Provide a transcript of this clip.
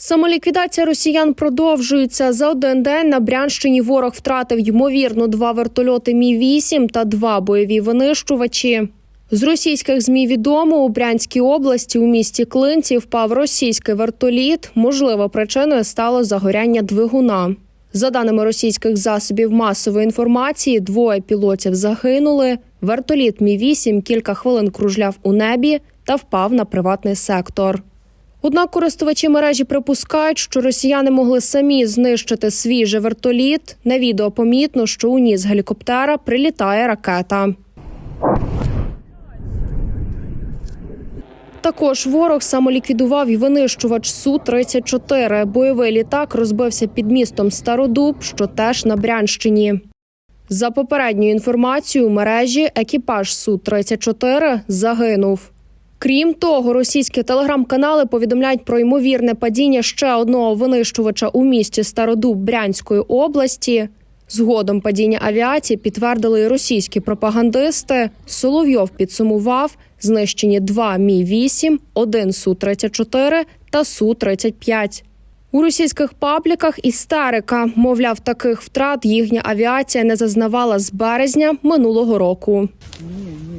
Самоліквідація росіян продовжується. За один день на Брянщині ворог втратив ймовірно два вертольоти Мі 8 та два бойові винищувачі. З російських змі відомо у Брянській області у місті Клинці впав російський вертоліт. Можливо, причиною стало загоряння двигуна. За даними російських засобів масової інформації, двоє пілотів загинули. Вертоліт Мі 8 кілька хвилин кружляв у небі та впав на приватний сектор. Однак користувачі мережі припускають, що росіяни могли самі знищити свій же вертоліт. На відео помітно, що у ніс гелікоптера прилітає ракета. Також ворог самоліквідував і винищувач су 34 Бойовий літак розбився під містом Стародуб, що теж на Брянщині. За попередньою інформацією, мережі екіпаж су 34 загинув. Крім того, російські телеграм-канали повідомляють про ймовірне падіння ще одного винищувача у місті Стародуб Брянської області. Згодом падіння авіації підтвердили і російські пропагандисти. Соловйов підсумував знищені два мі 8 один су 34 та су 35 у російських пабліках істерика, мовляв, таких втрат їхня авіація не зазнавала з березня минулого року. Ні,